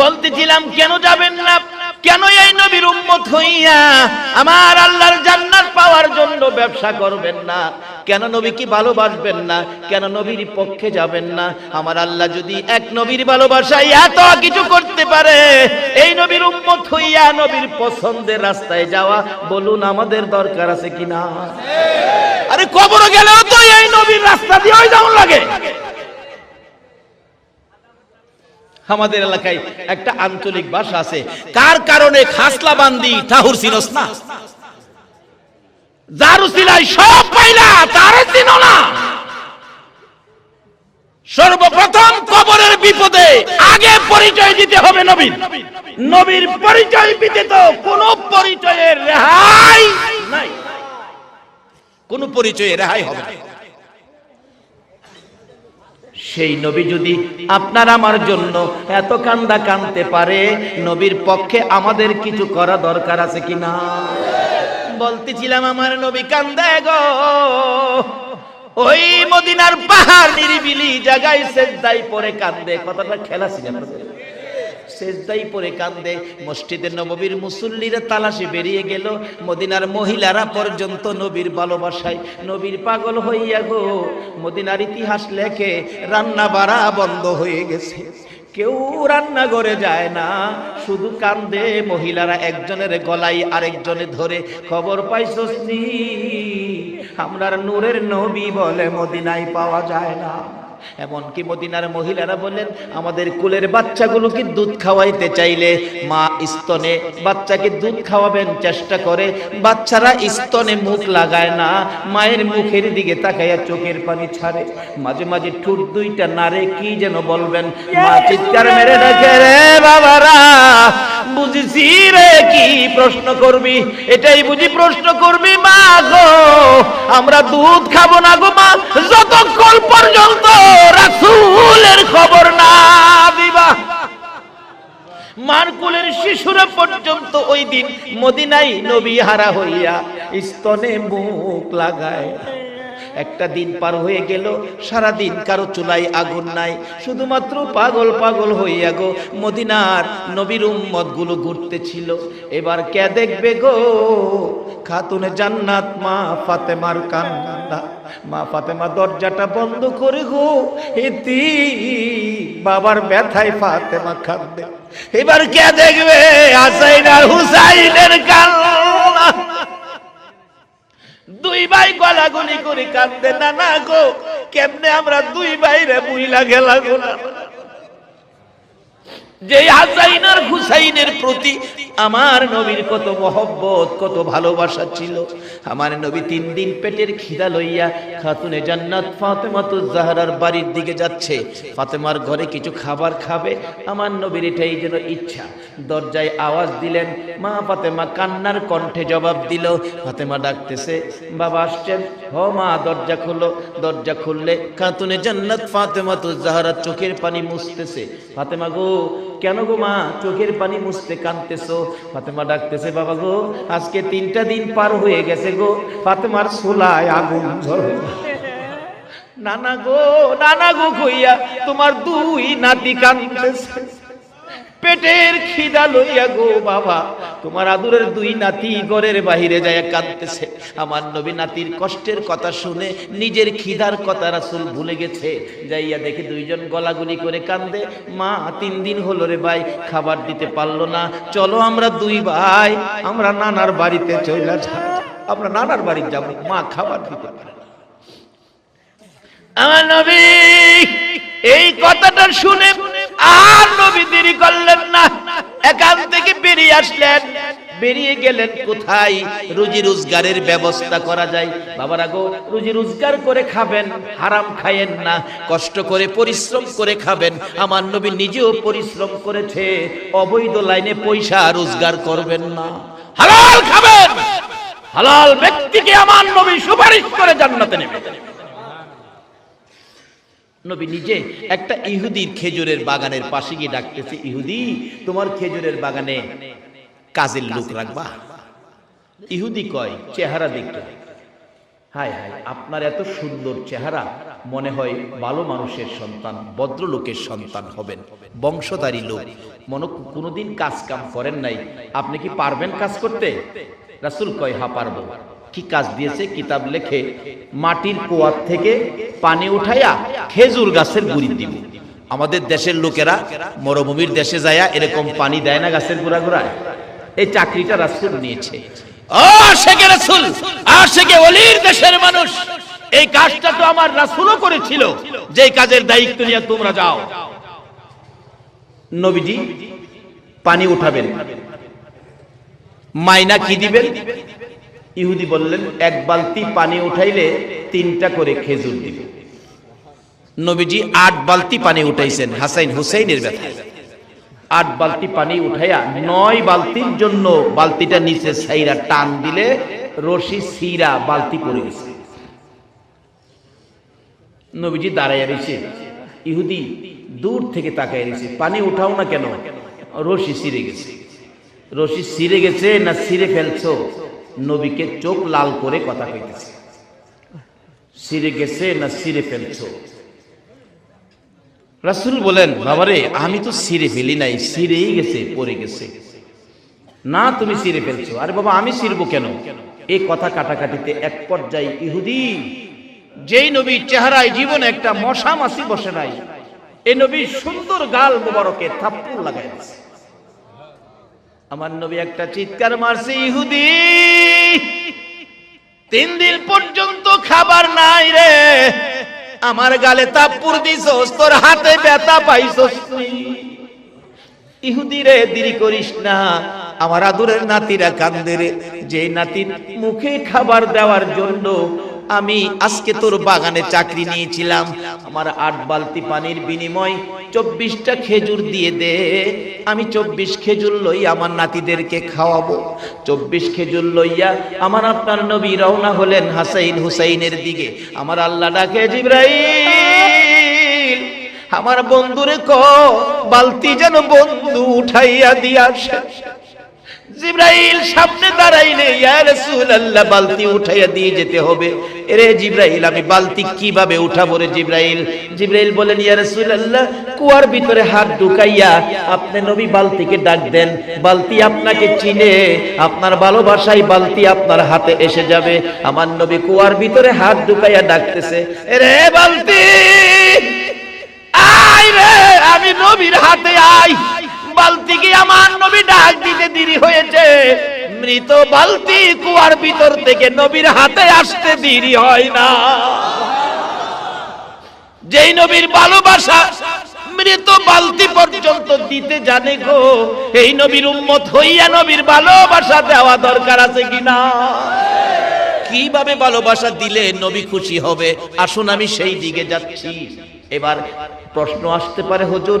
বলতেছিলাম, কেন যাবেন না? কেন এই নবীর উম্মত হইয়া আমার আল্লাহর জান্নাত পাওয়ার জন্য ব্যবসা করবেন না? কেন নবী কি ভালোবাসবেন না? কেন নবীর পক্ষে যাবেন না? আমার আল্লাহ যদি এক নবীর ভালোবাসায় এত কিছু করতে পারে, এই নবীর উম্মত হইয়া নবীর পছন্দের রাস্তায় যাওয়া বলুন আমাদের দরকার আছে কিনা? আরে কবর গেলেও তো এই নবীর রাস্তা দিয়ে যেমন লাগে। আমাদের এলাকায় একটা আঞ্চলিক ভাষা আছে। কার কারণে খাসলা বান্দি ঠাহুর সিনস না? যার উসিলায় সব পাইলা, তার চিনো না। সর্বপ্রথম কবরের বিপদে আগে পরিচয় দিতে হবে নবীন। নবীর পরিচয় দিতে তো কোন পরিচয়ের রেহাই নাই। কোন পরিচয়ে রেহাই হবে না। সেই নবী যদি আপনার আমার জন্য এত কান্দা কানতে পারে, নবীর পক্ষে আমাদের কিছু করা দরকার আছে কি না? বলতেছিলাম, আমার নবী কান্দে গো। ওই মদিনার পাহাড় নিরিবিলি জায়গায় সেজদাই পরে কান্দে। কথাটা খেলা ছিল? সেজদাই পরে কান্দে। মসজিদের নববীর মুসল্লিরা তালাশে বেরিয়ে গেল। মদিনার মহিলারা পর্যন্ত নবীর ভালোবাসায়। নবীর পাগল হইয়া গো, মদিনার ইতিহাস লেখে রান্না বাড়া বন্ধ হয়ে গেছে। কেউ রান্না করে যায় না, শুধু কান্দে। মহিলারা একজনের গলায় আরেকজনে ধরে, খবর পাইছস নি? আমরার নূরের নবী বলে মদিনায় পাওয়া যায় না। এমনকি মদিনার মহিলারা বললেন, আমাদের কুলের বাচ্চাগুলোকে দুধ খাওয়াইতে চাইলে? মা স্তনে, বাচ্চাকে দুধ খাওয়াবেন, চেষ্টা করে। বাচ্চারা স্তনে মুখ লাগায় না, মায়ের মুখের দিকে তাকাইয়া চোখের পানি ছাড়ে। মাঝে মাঝে ঠুট দুইটা নারে কি যেন বলবেন? মা চিৎকার মেরে ডাকে, রে বাবারা বুঝেছি রে কি প্রশ্ন করবি? এটাই বুঝি প্রশ্ন করবি, মা গো। আমরা দুধ খাব না গো, মা। যতক্ষণ পর্যন্ত রাসূলের খবর না দিবা। মারকুলের শিশুরা পর্যন্ত ওই দিন মদিনাই নবী হারা হইয়া স্তনে মুখ লাগায়। একটা দিন পার হয়ে গেল সারা দিন কারও চুলাই আগুন নাই। শুধুমাত্র পাগল পাগল হইয়া গো, মদিনার নবীর উম্মতগুলো ঘুরতেছিল। এবার কে দেখবে গো? খাতুনে জান্নাত, মা ফাতেমার কান্না। মা ফাতেমা দরজাটা বন্ধ করে গো এতি বাবার ব্যথায় ফাতেমা কান্দে এবার কে দেখবে? হাসাইন আর হুসাইনের কান্না। দুই ভাই গলাগলি করে কান্দে না না গো, কেমনে আমরা দুই ভাইরে বুইলা গেলা গো না যে হাসাইন আর হুসাইনের প্রতি আমার নবীর কত মহব্বত, কত ভালোবাসা ছিল। আমার নবী তিন দিন পেটের খিদা লইয়া খাতুনে জান্নাত ফাতেমা তো জাহরার বাড়ির দিকে যাচ্ছে। ফাতেমার ঘরে কিছু খাবার খাবে, আমার নবীর এটাই যেন ইচ্ছা। দরজায় আওয়াজ দিলেন, মা ফাতেমা কান্নার কণ্ঠে জবাব দিল। ফাতেমা ডাকতেছে, বাবা আসছেন? হ মা, দরজা খুলো। দরজা খুললে খাতুনে জান্নাত ফাতেমা তো জাহারা চোখের পানি মুছতেছে। ফাতেমা গো কেন গো মা? চোখের পানি মুছতে কাঁদতেছো? ফাতেমা ডাকতেছে, বাবা গো, আজকে তিনটা দিন পার হয়ে গেছে গো। ফাতেমার সোলায় আগুন ঝরে নানা গো নানা গো কইয়া তোমার দুই নাতি কানতেছে পেটের খিদা লইয়া গো বাবা, তোমার আদুরের দুই নাতি ঘরের বাহিরে যায় কাঁদতেছে। আমার নবী নাতির কষ্টের কথা শুনে নিজের খিদার কথা রাসুল ভুলে গেছে। যাইয়া দেখে দুইজন গলাগুলি করে কান্দে, মা, তিন দিন হলো রে ভাই, খাবার দিতে পারল না। চলো আমরা দুই ভাই, আমরা নানার বাড়িতে চলে যাই। আমরা নানার বাড়ি যাব, মা খাবার দিতে পারে। আমার নবী, এই কথাটা শুনে আর নবী দেরি করলেন না। এখান থেকে বেরিয়ে আসলেন। বেরিয়ে গেলেন কোথায়? রুজি রোজগারের ব্যবস্থা করা যায়। বাবারা গো, রুজি রোজগার করে খাবেন, হারাম খায়েন না। কষ্ট করে পরিশ্রম করে খাবেন। আমার নবী নিজেও পরিশ্রম করেছে। অবৈধ লাইনে পয়সা রোজগার করবেন না। হালাল খাবেন! হালাল ব্যক্তিকে আমার নবী সুপারিশ করে জান্নাতে নেবে। নবী নিজে একটা ইহুদির খেজুরের বাগানের পাশে গিয়ে ডাকতেছে, ইহুদি, তোমার খেজুরের বাগানে কাজের লোক রাখবা? ইহুদি কয়, চেহারা দেখতে হায় হায়, আপনার এত সুন্দর চেহারা, মনে হয় ভালো মানুষের সন্তান, ভদ্রলোকের সন্তান হবেন, বংশধারী লোক। মনে কোনোদিন কাজ কাম করেন নাই। আপনি কি পারবেন কাজ করতে? রাসুল কয় হা পারব। কি কাজ দিয়েছে? কিতাব লেখে মাটির কুয়ার থেকে পানি উঠাইয়া খেজুর গাছের গুড়ি দিব। আমাদের দেশের লোকেরা মরুভূমির দেশে যায়া এরকম পানি দেয় না গাছের গোড়া গোড়ায়। এই চাকরিটা রাসুল নিয়েছে। দেশের মানুষ। এই কাজটা তো আমার রাসুলও করেছিল যে কাজের দায়িত্ব নিয়ে তোমরা যাও। নবীজি পানি উঠাবেন। মাইনা কি দিবেন? ইহুদি বললেন, এক বালতি পানি উঠাইলে তিনটা করে খেজুর দিবে। নবীজি আট বালতি পানি উঠাইছেন, হাসাইন হুসাইনের ব্যথা। আট বালতি পানি উঠাইয়া নয় বালতির জন্য বালতিটা নিচে সাইরা টান দিলে রশি সিরা বালতি পড়ে গেছে। নবীজি দাঁড়াইয়া রয়েছে ইহুদি দূর থেকে তাকাই রয়েছে পানি উঠাও না কেন? রশি সিরে গেছে। রশি সিরে গেছে না সিরে ফেলছো? নবীকে চোখ লাল করে কথা কইতেছে। সিরে গেছে না সিরে ফেলছো? রাসুল বলেন, বাবারে, আমি তো সিরে ফেলি নাই, সিরেই গেছে, পড়ে গেছে। না, তুমি সিরে ফেলছো। আরে বাবা, আমি সিরবো কেন? এই কথা কাটাকাটিতে এক পর্যায়ে ইহুদি, যেই নবীর চেহারায় জীবনে একটা মশা মাসি বসে নাই এই নবী সুন্দর গাল মোবারকে থাপ্পড় লাগাই আমার নবী একটা চিৎকার মারছে, ইহুদি তিন দিন পর্যন্ত খাবার নাই রে। আমার গালে তাপুর দিছস, তোর হাতে ব্যথা পাইছস ইহুদি রে দেরি করিস না। আমার আদুরের নাতিরা কান্দে রে। যে নাতির মুখে খাবার দেওয়ার জন্য আমি আজকে তোর বাগানে চাকরি নিয়েছিলাম। আমার আট বালতি পানির বিনিময় চব্বিশটা খেজুর দিয়ে দে। আমি চব্বিশ খেজুর লই আমার নাতিদেরকে খাওয়াবো। চব্বিশ খেজুর লইয়া আমার আপনার নবী রওনা হলেন হাসাইন হুসাইনের দিকে। আমার আল্লাহ ডাকে, জিব্রাইল, আমার বন্ধুরে ক, বালতি যেন বন্ধু উঠাইয়া দিয়া জিব্রাইল সামনে দাঁড়াইলে ইয়া রাসূলুল্লাহ, বালতি উঠাইয়া দিয়ে যেতে হবে। এরে জিব্রাইল, আমি বালতি কীভাবে উঠাবো রে জিব্রাইল? জিব্রাইল বলেন, ইয়া রাসূলুল্লাহ, কুয়ার ভিতরে হাত ঢুকাইয়া আপনি নবী বালতিকে ডাক দেন। বালতি আপনাকে চিনে, আপনার ভালোবাসায় বালতি আপনার হাতে এসে যাবে। আমার নবী কুয়ার ভিতরে হাত ঢুকাইয়া ডাকতেছে, এরে বালতি, আয় রে, আমি নবীর হাতে আই বালতি কি আমার নবী ডাক দিতে দেরি হয়েছে। মৃত বালতি কুয়ার ভিতর থেকে নবীর হাতে আসতে দেরি হয় না। যেই নবীর ভালোবাসা মৃত বালতি পর্যন্ত দিতে জানে গো, এই নবীর উম্মত হইয়া নবীর ভালোবাসা দেওয়া দরকার আছে কিনা কীভাবে ভালোবাসা দিলে নবী খুশি হবে? আসুন আমি সেই দিকে যাচ্ছি। এবার প্রশ্ন আসতে পারে, হুজুর,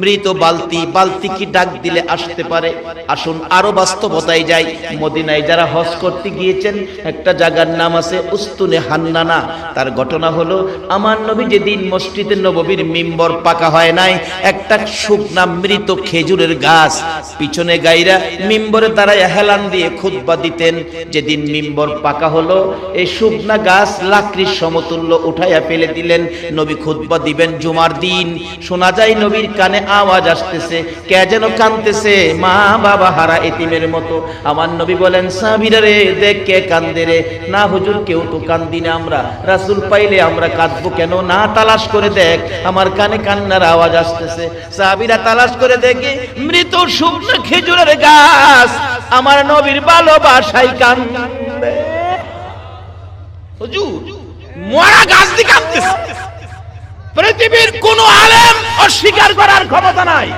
মৃত বালতি বালতি কি ডাক দিলে আসতে পারে? আসুন, আরও বাস্তবতায় যাই। মদিনায় যারা হজ করতে গিয়েছেন, একটা জায়গার নাম আছে উস্তুনে হান্নানা। তার ঘটনা হলো, আমার নবী যেদিন মসজিদে নববীর মিম্বর পাকা হয় নাই, একটা শুকনা মৃত খেজুরের গাছ। পিছনে গাইরা মিম্বরে দাঁড়ায় হেলান দিয়ে খুতবা দিতেন। যেদিন মিম্বর পাকা হলো, এই শুকনা গাছ লাকড়ির সমতুল্য উঠাইয়া ফেলে দিলেন। নবী খুতবা দিবেন জুমার দিন। শোনা যায় নবীর কানে আওয়াজ আসতেছে। কে যেন কানতেছে, মা বাবা হারা এতিমের মতো। আমার নবী বলেন সাবিরা রে, দেখ কে কান্দে রে। না হুজুর, কেউ তো কান্দি না আমরা। রাসূল পাইলে আমরা কাঁদবো কেন? না তালাশ করে দেখ, আমার কানে কান্নার আওয়াজ আসতেছে। সাবিরা তালাশ করে দেখে, মৃত শুকনো খেজুরের গাছ। আমার নবীর ভালোবাসায় কান্দে। হুজুর, মরা গাছ দিয়ে কাঁদতেছে। পৃথিবীর কোন আলেম অস্বীকার করার ক্ষমতা নাই।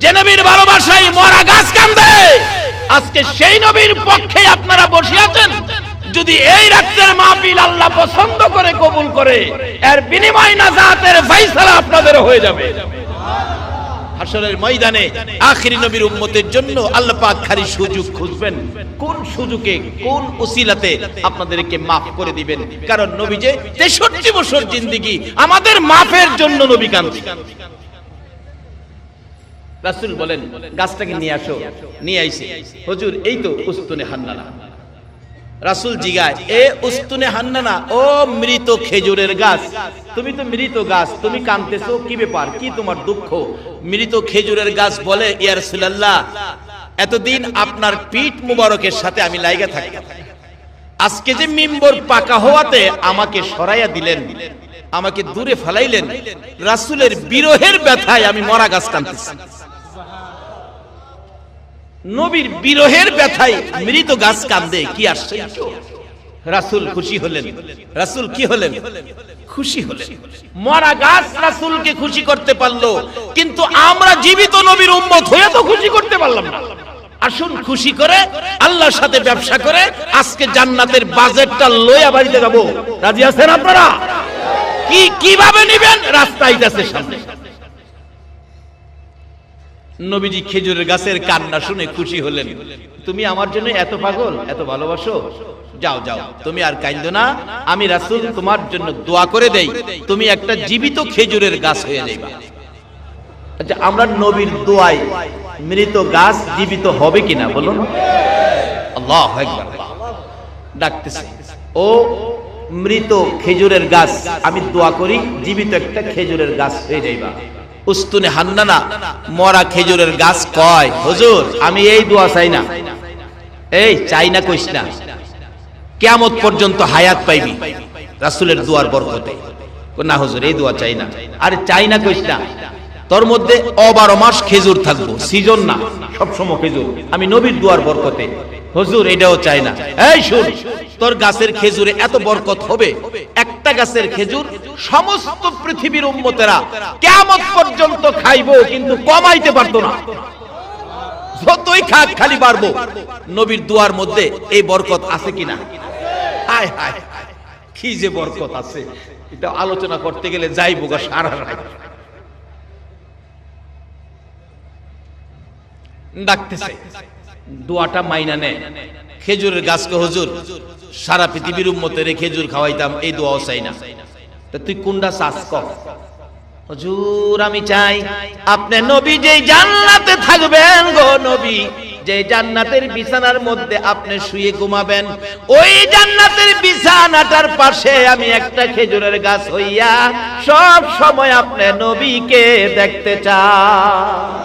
যে নবীর ভালোবাসায় মরা গাছ কান্দে আজকে সেই নবীর পক্ষে আপনারা বসে আছেন। যদি এই রাত্রের মাহফিল আল্লাহ পছন্দ করে, কবুল করে, এর বিনিময় না জাতের ফাইসালা আপনাদের হয়ে যাবে। হাসরের ময়দানে আখিরি নবীর উম্মতের জন্য আল্লাহ পাক খালি সুযোগ খুঁজবেন। কোন সুযোগে, কোন উসিলাতে আপনাদেরকে মাফ করে দিবেন? কারণ নবী যে 63 বছর জিন্দেগি আমাদের মাফের জন্য নবী কান্দি রাসূল বলেন, গাছটাকে নিয়ে আসো, নিয়ে আইছে হুজুর, এই তো উস্তুনে হান্নানা। রাসুল জিগায়, এ উস্তুনে হান্নানা, ও মৃত খেজুরের গাছ, তুমি তো মৃত গাছ, তুমি কানতেছো, কি ব্যাপার? কি তোমার দুঃখ? মৃত খেজুরের গাছ বলে ইয়ার সুলাল্লাহ এতদিন আপনার পিঠ মুবারকের সাথে আমি লাইগা থাকতাম আজকে যে মিম্বর পাকা হওয়াতে আমাকে সরাইয়া দিলেন, আমাকে দূরে ফেলাইলেন, রাসুলের বিরহের ব্যথায় আমি মরা গাছ কানতেছি। নবীর বিরহের ব্যথায় মৃত গাছ কান্দে কি আশ্চর্য। রাসুল খুশি হলেন। রাসুল কি হলেন? খুশি হলেন। মরা গাছ রাসুলকে খুশি করতে পারল, কিন্তু আমরা জীবিত নবীর উম্মত হয়ে তো খুশি করতে পারলাম না। আসুন খুশি করে আল্লাহর সাথে ব্যবসা করে আজকে জান্নাতের বাজেটটা লইয়া বাড়িতে যাব। রাজি আছেন আপনারা? কি, কীভাবে নিবেন? রাস্তায় যাচ্ছে সামনে। নবীজি খেজুরের গাছের কান্না শুনে খুশি হলেন। তুমি আমার জন্য এত পাগল, এত ভালোবাসো? যাও যাও, তুমি আর কাইন্দ না। আমি রাসূল তোমার জন্য দোয়া করে দেই। তুমি একটা জীবিত খেজুরের গাছ হয়ে যাইবা আচ্ছা আমরা নবীর দোয়ায় মৃত গাছ জীবিত হবে কিনা বলুন। ডাকতেছে, ও মৃত খেজুরের গাছ, আমি দোয়া করি, জীবিত একটা খেজুরের গাছ হয়ে যাইবা। উস্তুনে হান্নানা, মরা খেজুরের গাছ কয়? হুজুর, আমি এই দোয়া চাই না। এই, চাই না কইস না। কেমত পর্যন্ত হায়াত পাইবি। রাসূলের দুয়ার বরকতে। না হুজুর, এই দোয়া চাই না। আরে চাই না কইস না। তোর মধ্যে অবারো মাস খেজুর থাকব। সিজন না। সব সময় খেজুর। আমি নবীর দুয়ার বরকতে। হুজুর এটাও চাই না। এই শুন, তোর গাছের খেজুরে এত বরকত হবে, একটা গাছের খেজুর সমস্ত পৃথিবীর উম্মতেরা কেমন পর্যন্ত খাইবো, কিন্তু কমাইতে পারতো না। যতই খাক খালি বাড়বো নবীর দুয়ার মধ্যে এই বরকত আছে কিনা? হায় হায় কি যে বরকত আছে। এটা আলোচনা করতে গেলে যাইবো গা সারা রাত। ডাকতেছে। দোয়াটা মাইনা নেয়। খেজুরের গাছকে হুজুর, সারা পৃথিবীর উম্মতের খেজুর খাওয়াইতাম, এই দোয়াও চাই না। তা তুই কোনটা চাষ কর হুজুর, আমি চাই আপনি নবী যেই জান্নাতে থাকবেন গো নবী যে জান্নাতের বিছানার মধ্যে আপনি শুয়ে ঘুমাবেন, ওই জান্নাতের বিছানাটার পাশে আমি একটা খেজুরের গাছ হইয়া সব সময় আপনি নবীকে দেখতে চাই।